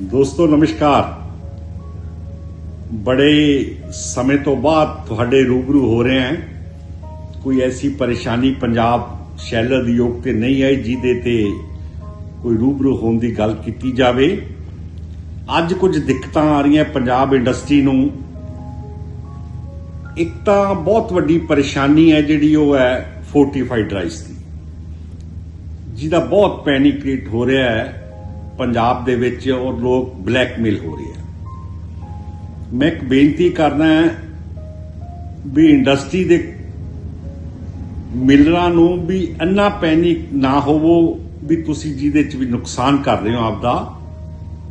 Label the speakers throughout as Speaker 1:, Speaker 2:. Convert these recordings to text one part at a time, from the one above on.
Speaker 1: ਦੋਸਤੋ, ਨਮਸਕਾਰ। ਬੜੇ ਸਮੇਂ ਤੋਂ ਬਾਅਦ ਤੁਹਾਡੇ ਰੂਬਰੂ ਹੋ ਰਹੇ ਹਾਂ। ਕੋਈ ਐਸੀ ਪਰੇਸ਼ਾਨੀ ਪੰਜਾਬ ਸ਼ੈਲਰ ਦੀ ਯੋਗ ਤੇ ਨਹੀਂ ਆਈ, ਜਿਹਦੇ ਤੇ ਕੋਈ ਰੂਬਰੂ ਹੋਣ ਦੀ ਗੱਲ ਕੀਤੀ ਜਾਵੇ। ਅੱਜ ਕੁਝ ਦਿੱਕਤਾਂ ਆ ਰਹੀਆਂ ਪੰਜਾਬ ਇੰਡਸਟਰੀ ਨੂੰ। ਇੱਕ ਤਾਂ ਬਹੁਤ ਵੱਡੀ ਪਰੇਸ਼ਾਨੀ ਹੈ ਜਿਹੜੀ ਉਹ ਹੈ ਫੋਰਟੀਫਾਈਡ ਰਾਈਸ ਦੀ, ਜਿਹਦਾ ਬਹੁਤ ਪੈਨਿਕ ਕ੍ਰੀਏਟ ਹੋ ਰਿਹਾ ਹੈ। ਪੰਜਾਬ ਦੇ ਵਿੱਚ ਔਰ ਲੋਕ ਬਲੈਕਮੇਲ ਹੋ ਰਹੇ ਆ। ਮੈਂ ਇੱਕ ਬੇਨਤੀ ਕਰਨਾ ਹੈ ਵੀ ਇੰਡਸਟਰੀ ਦੇ ਮਿਲਰਾਂ ਨੂੰ ਵੀ ਇੰਨਾ ਪੈਨਿਕ ਨਾ ਹੋਵੋ ਵੀ ਤੁਸੀਂ ਜਿਹਦੇ ਚ ਵੀ ਨੁਕਸਾਨ ਕਰ ਰਹੇ ਹੋ ਆਪਦਾ।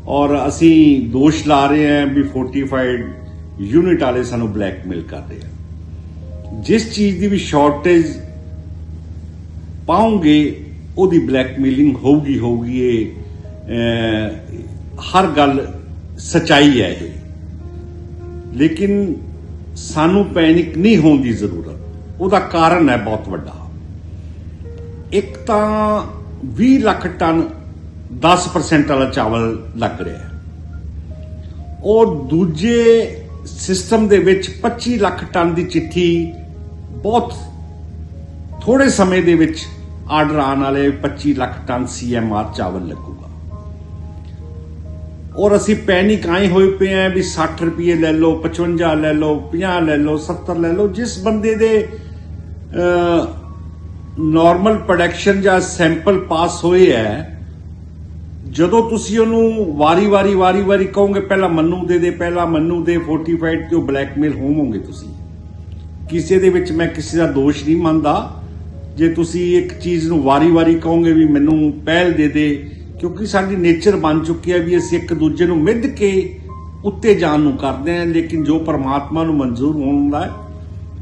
Speaker 1: ਔਰ ਅਸੀਂ ਦੋਸ਼ ਲਾ ਰਹੇ ਹਾਂ ਵੀ ਫੋਰਟੀਫਾਈਡ ਯੂਨਿਟ ਵਾਲੇ ਸਾਨੂੰ ਬਲੈਕਮੇਲ ਕਰਦੇ ਆ। ਜਿਸ ਚੀਜ਼ ਦੀ ਵੀ ਸ਼ਾਰਟੇਜ ਪਾਉਂਗੇ, ਉਹਦੀ ਬਲੈਕਮੇਲਿੰਗ ਹੋਊਗੀ ਹੋਊਗੀ ਇਹ ਹਰ ਗੱਲ ਸਚਾਈ ਹੈ ਇਹ ਲੇਕਿਨ ਸਾਨੂੰ ਪੈਨਿਕ ਨਹੀਂ ਹੋਣ ਦੀ ਜ਼ਰੂਰਤ। ਉਹਦਾ ਕਾਰਨ ਹੈ ਬਹੁਤ ਵੱਡਾ। ਇੱਕ ਤਾਂ 20 ਲੱਖ ਟਨ 10% ਵਾਲਾ ਚਾਵਲ ਲੱਗ ਰਿਹਾ ਹੈ। ਔਰ ਦੂਜੇ ਸਿਸਟਮ ਦੇ ਵਿੱਚ 25 ਲੱਖ ਟਨ ਦੀ ਚਿੱਠੀ ਬਹੁਤ ਥੋੜੇ ਸਮੇਂ ਦੇ ਵਿੱਚ ਆਰਡਰ ਆਉਣ ਵਾਲੇ 25 ਲੱਖ ਟਨ ਸੀਐਮਆਰ ਚਾਵਲ ਲੱਗੂਗਾ। ਔਰ ਅਸੀਂ ਪੈਨਿਕ ਆਏ ਹੋਏ ਪਏ ਆ ਵੀ 60 ਰੁਪਏ ਲੈ ਲਓ 55 ਲੈ ਲਓ 50 ਲੈ ਲਓ 70 ਲੈ ਲਓ। ਜਿਸ ਬੰਦੇ ਦੇ ਨਾਰਮਲ ਪ੍ਰੋਡਕਸ਼ਨ ਜਾਂ ਸੈਂਪਲ ਪਾਸ ਹੋਏ ਹੈ, ਜਦੋਂ ਤੁਸੀਂ ਉਹਨੂੰ ਵਾਰੀ-ਵਾਰੀ ਵਾਰੀ-ਵਾਰੀ ਕਹੋਗੇ, ਪਹਿਲਾਂ ਮੰਨੂ ਦੇ ਦੇ, ਪਹਿਲਾਂ ਮੰਨੂ ਦੇ ਫੋਰਟੀਫਾਈਡ ਤੇ ਉਹ ਬਲੈਕਮੇਲ ਹੋਵੋਗੇ ਤੁਸੀਂ। ਕਿਸੇ ਦੇ ਵਿੱਚ ਮੈਂ ਕਿਸੇ ਦਾ ਦੋਸ਼ ਨਹੀਂ ਮੰਨਦਾ। ਜੇ ਤੁਸੀਂ ਇੱਕ ਚੀਜ਼ ਨੂੰ ਵਾਰੀ-ਵਾਰੀ ਕਹੋਗੇ ਵੀ ਮੈਨੂੰ ਪਹਿਲ ਦੇ ਦੇ ਕਿਉਂਕਿ ਸਾਡੀ ਨੇਚਰ ਬਣ ਚੁੱਕੀ ਹੈ ਵੀ ਅਸੀਂ ਇੱਕ ਦੂਜੇ ਨੂੰ ਮਿੱਧ ਕੇ ਉੱਤੇ ਜਾਣ ਨੂੰ ਕਰਦੇ ਹਾਂ, ਲੇਕਿਨ ਜੋ ਪਰਮਾਤਮਾ ਨੂੰ ਮਨਜ਼ੂਰ ਹੁੰਦਾ ਹੈ,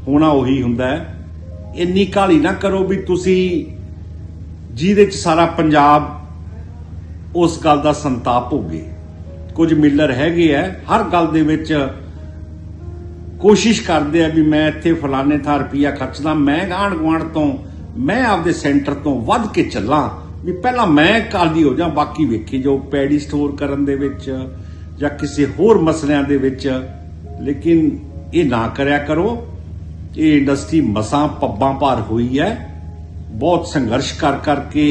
Speaker 1: ਹੋਣਾ ਉਹੀ ਹੁੰਦਾ ਹੈ। ਇੰਨੀ ਕਾਹਲੀ ਨਾ ਕਰੋ ਵੀ ਤੁਸੀਂ ਜਿਹਦੇ ਚ ਸਾਰਾ ਪੰਜਾਬ ਉਸ ਗੱਲ ਦਾ ਸੰਤਾਪ ਹੋਗੇ ਕੁਝ ਮਿਲਰ ਹੈਗੇ ਆ, ਹਰ ਗੱਲ ਦੇ ਵਿੱਚ ਕੋਸ਼ਿਸ਼ ਕਰਦੇ ਆ ਵੀ ਮੈਂ ਇੱਥੇ ਫਲਾਣੇ ਥਾਂ ਰੁਪਈਆ ਖਰਚਦਾ, ਮੈਂ ਗਾਂਢ ਗੁਆਂਢ ਤੋਂ, ਮੈਂ ਆਪਦੇ ਸੈਂਟਰ ਤੋਂ ਵੱਧ ਕੇ ਚੱਲਾਂ। ਵੀ ਪਹਿਲਾਂ ਮੈਂ ਕਾਲੀ ਹੋ ਜਾ ਬਾਕੀ ਵੇਖੀ, ਜੋ ਪੈਡੀ ਸਟੋਰ ਕਰਨ ਦੇ ਵਿੱਚ ਜਾਂ ਕਿਸੇ ਹੋਰ ਮਸਲਿਆਂ ਦੇ ਵਿੱਚ, ਲੇਕਿਨ ਇਹ ਨਾ ਕਰਿਆ ਕਰੋ। ਇਹ ਇੰਡਸਟਰੀ ਮਸਾਂ ਪੱਬਾਂ ਭਾਰ ਹੋਈ ਹੈ। ਬਹੁਤ ਸੰਘਰਸ਼ ਕਰ ਕਰਕੇ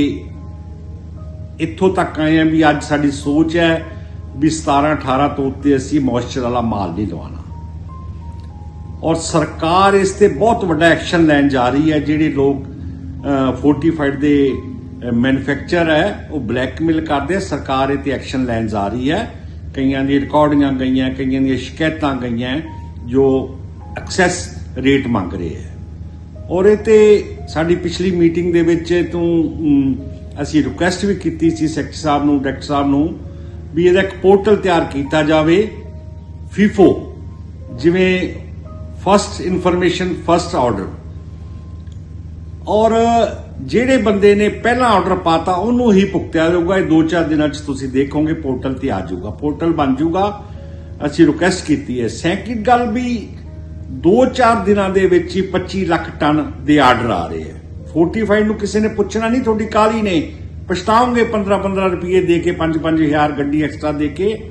Speaker 1: ਇੱਥੋਂ ਤੱਕ ਆਏ ਆ ਵੀ ਅੱਜ ਸਾਡੀ ਸੋਚ ਹੈ ਵੀ 17 18 ਤੋਂ ਉੱਤੇ ਅਸੀਂ ਮੋਇਸਚਰ ਵਾਲਾ ਮਾਲ ਨਹੀਂ ਲਵਾਉਣਾ। ਔਰ ਸਰਕਾਰ ਇਸ ਤੇ ਬਹੁਤ ਵੱਡਾ ਐਕਸ਼ਨ ਲੈਣ ਜਾ ਰਹੀ ਹੈ, ਜਿਹੜੇ ਲੋਕ ਫੋਰਟੀਫਾਈਡ ਦੇ ਮੈਨੂਫੈਕਚਰ ਹੈ ਉਹ ਬਲੈਕਮੇਲ ਕਰਦੇ ਸਰਕਾਰ ਇਹ ਤੇ ਐਕਸ਼ਨ ਲੈਣ ਜਾ ਰਹੀ ਹੈ। ਕਈਆਂ ਦੀ ਰਿਕਾਰਡਿੰਗਾਂ ਗਈਆਂ ਕਈਆਂ ਦੀਆਂ ਸ਼ਿਕਾਇਤਾਂ ਗਈਆਂ ਜੋ ਐਕਸੈਸ ਰੇਟ ਮੰਗ ਰਹੇ ਹੈ। ਔਰ ਇਹ ਤੇ ਸਾਡੀ ਪਿਛਲੀ ਮੀਟਿੰਗ ਦੇ ਵਿੱਚ ਤੂੰ ਅਮ, ਅਸੀਂ ਰਿਕੁਐਸਟ ਵੀ ਕੀਤੀ ਸੀ ਸੈਕਟਰੀ ਸਾਹਿਬ ਨੂੰ ਡਾਇਰੈਕਟਰ ਸਾਹਿਬ ਨੂੰ ਵੀ ਇਹਦਾ ਇੱਕ ਪੋਰਟਲ ਤਿਆਰ ਕੀਤਾ ਜਾਵੇ ਫੀਫੋ ਜਿਵੇਂ ਫਸਟ ਇਨਫੋਰਮੇਸ਼ਨ ਫਸਟ ਆਰਡਰ ਔਰ ਜਿਹੜੇ ਬੰਦੇ ਨੇ ਪਹਿਲਾ ਆਰਡਰ ਪਾਤਾ, ਉਹਨੂੰ ਹੀ ਭੁਗਤਿਆ ਜਾਊਗਾ। ਇਹ 2-4 ਦਿਨਾਂ 'ਚ ਤੁਸੀਂ ਦੇਖੋਗੇ, ਪੋਰਟਲ ਤੇ ਆ ਜਾਊਗਾ। ਪੋਰਟਲ ਬਣ ਜਾਊਗਾ। ਅਸੀਂ ਰਿਕੁਐਸਟ ਕੀਤੀ ਹੈ। ਸੈਕਿੰਡ ਗੱਲ ਵੀ 2-4 ਦਿਨਾਂ ਦੇ ਵਿੱਚ ਹੀ 25 ਲੱਖ ਟਨ ਦੇ ਆਰਡਰ ਆ ਰਹੇ ਹੈ। ਫੋਰਟੀਫਾਈਡ ਨੂੰ ਕਿਸੇ ਨੇ ਪੁੱਛਣਾ ਨਹੀਂ, ਤੁਹਾਡੀ ਕਾਲੀ ਨੇ। ਪਛਤਾਓਗੇ 15-15 ਰੁਪਏ ਦੇ ਕੇ 5-5000 ਗੱਡੀ ਐਕਸਟਰਾ ਦੇ ਕੇ।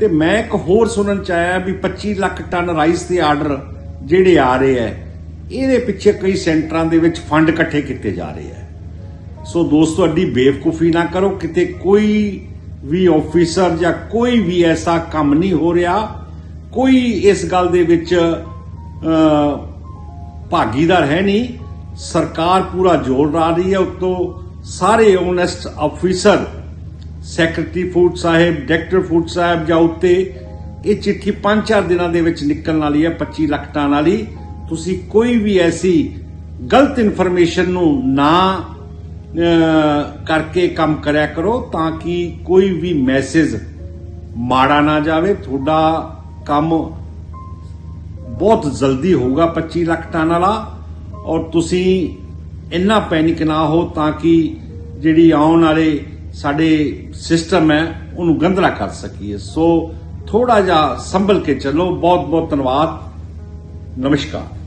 Speaker 1: ਤੇ ਮੈਂ ਇੱਕ ਹੋਰ ਸੁਣਨ ਚ ਆਇਆ ਵੀ 25 ਲੱਖ ਟਨ ਰਾਈਸ ਦੇ ਆਰਡਰ ਜਿਹੜੇ ਆ ਰਹੇ ਹੈ। ਇਹਦੇ ਪਿੱਛੇ ਕਈ ਸੈਂਟਰਾਂ ਦੇ ਵਿੱਚ ਫੰਡ ਇਕੱਠੇ ਕੀਤੇ ਜਾ ਰਹੇ ਹੈ ਸੋ ਦੋਸਤੋ ਅੱਡੀ ਬੇਵਕੂਫੀ ਨਾ ਕਰੋ, ਕਿਤੇ ਕੋਈ ਵੀ ਆਫੀਸਰ ਜਾਂ ਕੋਈ ਵੀ ਐਸਾ ਕੰਮ ਨਹੀਂ ਹੋ ਰਿਹਾ। ਕੋਈ ਇਸ ਗੱਲ ਦੇ ਵਿੱਚ ਭਾਗੀਦਾਰ ਹੈ ਨਹੀਂ। ਸਰਕਾਰ ਪੂਰਾ ਜ਼ੋਰ ਲਾ ਰਹੀ ਹੈ। ਉਤੋਂ ਸਾਰੇ ਓਨੈਸਟ ਆਫੀਸਰ ਸੈਕਟਰੀ ਫੂਡ ਸਾਹਿਬ ਡਾਇਰੈਕਟਰ ਫੂਡ ਸਾਹਿਬ ਜਾਂ ਉੱਤੇ ਇਹ ਚਿੱਠੀ 5-4 ਦਿਨਾਂ ਦੇ ਵਿੱਚ ਨਿਕਲਣ ਵਾਲੀ ਹੈ 25 ਲੱਖ ਟਨ ਵਾਲੀ। ਤੁਸੀਂ ਕੋਈ ਵੀ ਐਸੀ ਗਲਤ ਇਨਫੋਰਮੇਸ਼ਨ ਨੂੰ ਨਾ ਕਰਕੇ ਕੰਮ ਕਰਿਆ ਕਰੋ ਤਾਂ ਕਿ ਕੋਈ ਵੀ ਮੈਸੇਜ ਮਾੜਾ ਨਾ ਜਾਵੇ। ਤੁਹਾਡਾ ਕੰਮ ਬਹੁਤ ਜਲਦੀ ਹੋਊਗਾ 25 ਲੱਖ ਟਨ ਵਾਲਾ ਔਰ ਤੁਸੀਂ ਇੰਨਾ ਪੈਨਿਕ ਨਾ ਹੋ ਤਾਂ ਕਿ ਜਿਹੜੀ ਆਉਣ ਵਾਲੇ ਸਾਡੇ ਸਿਸਟਮ ਹੈ, ਉਹਨੂੰ ਗੰਧਲਾ ਕਰ ਸਕੀਏ। ਸੋ ਥੋੜਾ ਜਿਹਾ ਸੰਭਲ ਕੇ ਚੱਲੋ। ਬਹੁਤ ਬਹੁਤ ਧੰਨਵਾਦ। ਨਮਸਕਾਰ।